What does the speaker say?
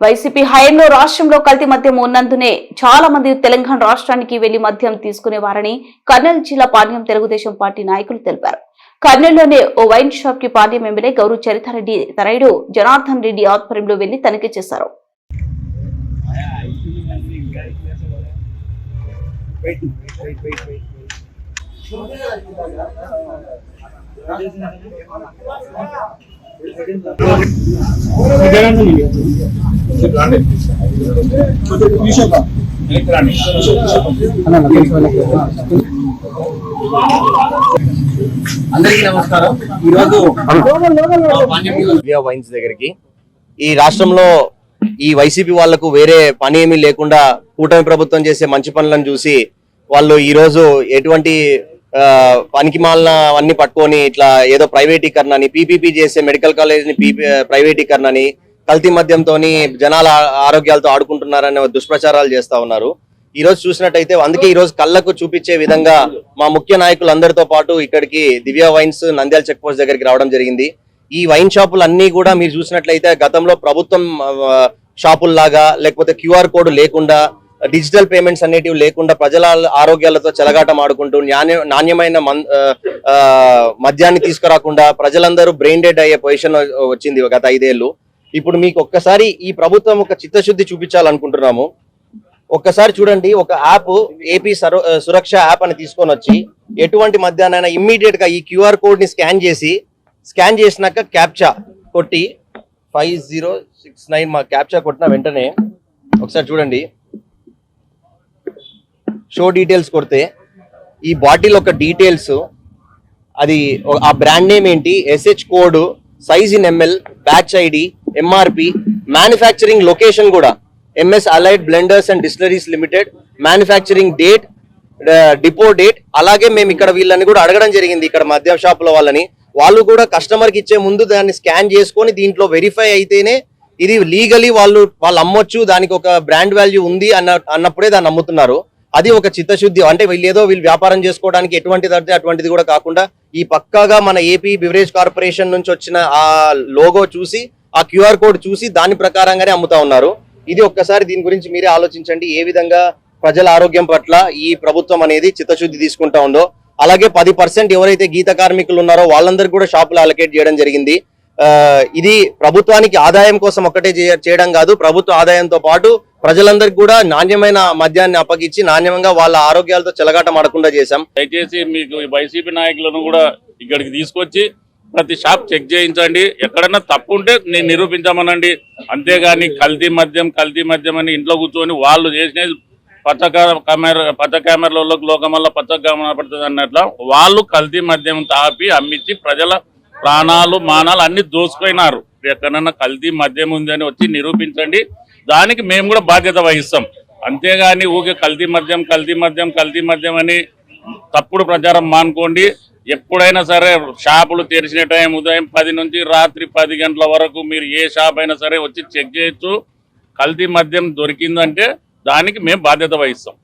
YCP హయాంలో రాష్ట్రంలో కల్తీ మద్యం ఉన్నందునే చాలా మంది తెలంగాణ రాష్ట్రానికి వెళ్ళి మద్యం తీసుకునేవారని కర్నూలు జిల్లా పాణ్యం తెలుగుదేశం పార్టీ నాయకులు తెలిపారు. కర్నూలులోనే ఓ వైన్ షాప్కి పాణ్యం ఎమ్మెల్యే గౌరవ్ చరితారెడ్డి తనయుడు జనార్దన్ రెడ్డి ఆధ్వర్యంలో వెళ్ళి తనిఖీ చేశారు. అందరికీ నమస్కారం. ఈరోజు వైన్స్ దగ్గరికి. ఈ రాష్ట్రంలో ఈ వైసీపీ వాళ్ళకు వేరే పని ఏమీ లేకుండా కూటమి ప్రభుత్వం చేసే మంచి పనులను చూసి వాళ్ళు ఈరోజు ఎటువంటి పనికి మాలిన అన్ని పట్టుకొని ఇట్లా ఏదో ప్రైవేటీకరణ అని పీపీపీ చేసే మెడికల్ కాలేజ్ని పీపీ ప్రైవేటీకరణ అని కల్తీ మద్యంతో జనాల ఆరోగ్యాలతో ఆడుకుంటున్నారనే దుష్ప్రచారాలు చేస్తా ఉన్నారు. ఈ రోజు చూసినట్టయితే అందుకే ఈ రోజు కళ్ళకు చూపించే విధంగా మా ముఖ్య నాయకులందరితో పాటు ఇక్కడికి Divya wines Nandyal check post దగ్గరికి రావడం జరిగింది. ఈ వైన్ షాపులు అన్ని కూడా మీరు చూసినట్లయితే గతంలో ప్రభుత్వం షాపుల్లాగా లేకపోతే క్యూఆర్ కోడ్ లేకుండా డిజిటల్ పేమెంట్స్ అనేటివి లేకుండా ప్రజల ఆరోగ్యాలతో చెలగాటం ఆడుకుంటూ నాణ్య నాణ్యమైన మన్- ఆ, మద్యాన్ని తీసుకురాకుండా ప్రజలందరూ బ్రెయిన్ డెడ్ అయ్యే పొజిషన్ వచ్చింది గత ఐదేళ్ళు ఇప్పుడు మీకు ఒక్కసారి ఈ ప్రభుత్వం ఒక చిత్తశుద్ధి చూపించాలనుకుంటున్నాము. ఒక్కసారి చూడండి ఒక యాప్ ఏపీ సురక్ష యాప్ అని తీసుకొని వచ్చి ఎటువంటి మధ్యాహ్నం ఇమ్మీడియట్గా ఈ క్యూఆర్ కోడ్ని స్కాన్ చేసి స్కాన్ చేసినాక క్యాప్చా కొట్టి ఫైవ్ జీరో సిక్స్ నైన్ మా క్యాప్చా కొట్టిన వెంటనే ఒకసారి చూడండి. షో డీటెయిల్స్ కొడితే ఈ బాటిల్ ఒక డీటెయిల్స్ అది ఆ బ్రాండ్ నేమ్ ఏంటి SH code size in ML batch ID MRP manufacturing location కూడా MS allied blenders and distilleries limited manufacturing date depot date అలాగే మేము ఇక్కడ వీళ్ళని కూడా అడగడం జరిగింది ఇక్కడ మద్యం షాపుల వాళ్ళని. వాళ్ళు కూడా కస్టమర్కి ఇచ్చే ముందు దాన్ని స్కాన్ చేసుకొని దీంట్లో వెరిఫై అయితేనే ఇది లీగలీ వాళ్ళు వాళ్ళు అమ్మొచ్చు దానికి ఒక బ్రాండ్ వాల్యూ ఉంది అన్న అన్నప్పుడే దాన్ని అమ్ముతున్నారు. అది ఒక చిత్తశుద్ధి. అంటే వీళ్ళు ఏదో వీళ్ళు వ్యాపారం చేసుకోవడానికి ఎటువంటిది అంటే అటువంటిది కూడా కాకుండా ఈ పక్కాగా మన ఏపీ బివరేజ్ కార్పొరేషన్ నుంచి వచ్చిన ఆ లోగో చూసి ఆ క్యూఆర్ కోడ్ చూసి దాని ప్రకారంగానే అమ్ముతా ఉన్నారు. ఇది ఒక్కసారి దీని గురించి మీరే ఆలోచించండి. ఏ విధంగా ప్రజల ఆరోగ్యం పట్ల ఈ ప్రభుత్వం అనేది చిత్తశుద్ధి తీసుకుంటా ఉందో అలాగే పది పర్సెంట్ ఎవరైతే గీత కార్మికులు ఉన్నారో వాళ్ళందరికీ కూడా షాపులు అలొకేట్ చేయడం జరిగింది. ఇది ప్రభుత్వానికి ఆదాయం కోసం ఒక్కటే చేయడం కాదు ప్రభుత్వ ఆదాయంతో పాటు ప్రజలందరికీ కూడా నాణ్యమైన మద్యాన్ని అప్పగించి నాణ్యంగా వాళ్ళ ఆరోగ్యాలతో చెలగాటం ఆడకుండా చేశాం. దయచేసి మీకు వైసీపీ నాయకులను కూడా ఇక్కడికి తీసుకొచ్చి ప్రతి షాప్ చెక్ చేయించండి. ఎక్కడన్నా తప్పు ఉంటే నేను నిరూపించమనండి. అంతేగాని కల్తీ మద్యం కల్తీ మద్యం అని ఇంట్లో కూర్చొని వాళ్ళు చేసిన పచ్చ కెమెరా పచ్చ కెమెరాలలో లోకమల్ల పచ్చ కనపడుతుంది పడుతుంది అన్నట్ల వాళ్ళు కల్తీ మద్యం తాపి అమ్మించి ప్రజల ప్రాణాలు మానాలు అన్ని దోసుకున్నారు ఎక్కడన్నా కల్తీ మద్యం ఉంది అని వచ్చి నిరూపించండి. దానికి మేము కూడా బాధ్యత వహిస్తాం. అంతేగాని ఊకే కల్తీ మద్యం కల్తీ మద్యం కల్తీ మద్యం అని తప్పుడు ప్రచారం మానుకోండి. ఎప్పుడైనా సరే షాపులు తెరిచిన టైం ఉదయం పది నుంచి రాత్రి పది గంటల వరకు మీరు ఏ షాప్ అయినా సరే వచ్చి చెక్ చేయొచ్చు. కల్తీ మద్యం దొరికిందంటే దానికి మేము బాధ్యత వహిస్తాం.